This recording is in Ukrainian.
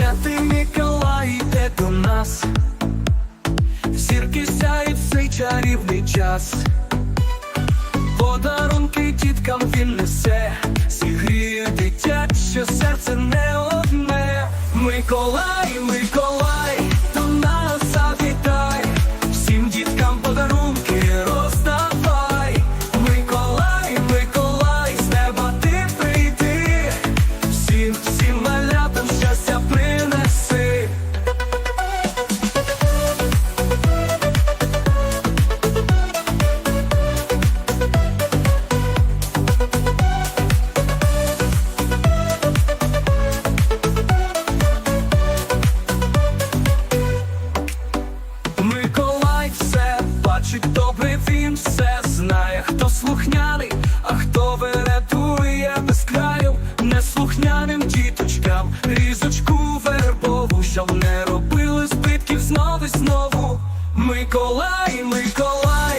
Святий Миколай йде до нас, зірки сяють в цей чарівний час. Подарунки діткам він несе, зігріє дитяче серце не одне. Миколай, Миколай, до нас завітай, всім діткам подарунки бачить добре, він все знає, хто слухняний, а хто веретує без краю, неслухняним діточкам, різочку вербову, щоб не робили збитків знову і знову. Миколай, Миколай,